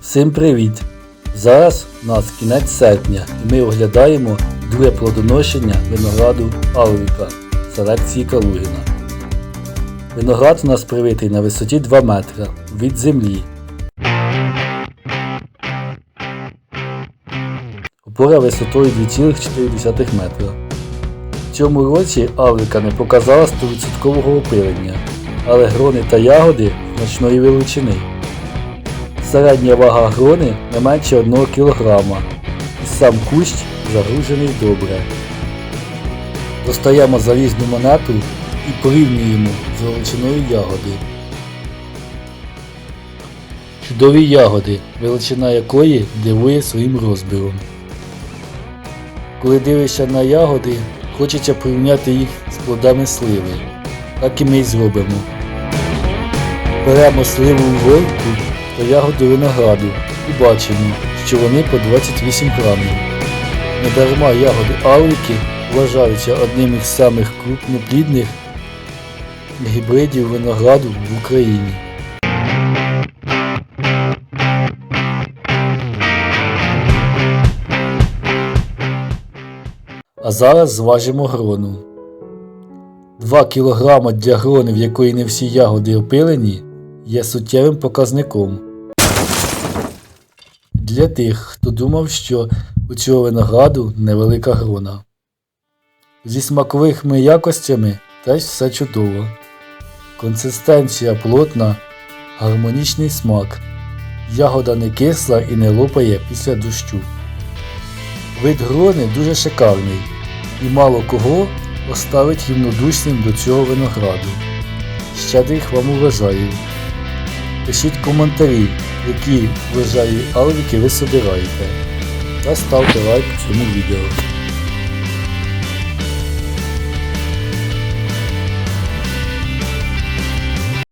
Всім привіт! Зараз у нас кінець серпня і ми оглядаємо друге плодоношення винограду Алвіка селекції Калугіна. Виноград у нас привитий на висоті 2 метра від землі. Опора висотою 2,4 метра. В цьому році Аврика не показала 100% опилення, але грони та ягоди значної величини. Середня вага грони не менше 1 кг. Сам кущ загружений добре. Достаємо залізну монету і порівнюємо з величиною ягоди. Чудові ягоди, величина якої дивує своїм розміром. Коли дивишся на ягоди, хочеться порівняти їх з плодами сливи. Так і ми й зробимо. Беремо сливу в горку та ягоду винограду і бачимо, що вони по 28 грамів. Недарма ягоди Аурики вважаються одним із самих крупноплідних гібридів винограду в Україні. А зараз зважимо грону. 2 кг для грони, в якої не всі ягоди опилені, є суттєвим показником. Для тих, хто думав, що у цього винограду невелика грона. Зі смаковими якостями теж все чудово. Консистенція плотна, гармонічний смак. Ягода не кисла і не лопає після дощу. Вид грони дуже шикарний і мало кого оставить рівнодушним до цього винограду. Щедрих вам урожаїв. Пишіть коментарі, які врожаї алвіки ви собираєте. Та ставте лайк цьому відео.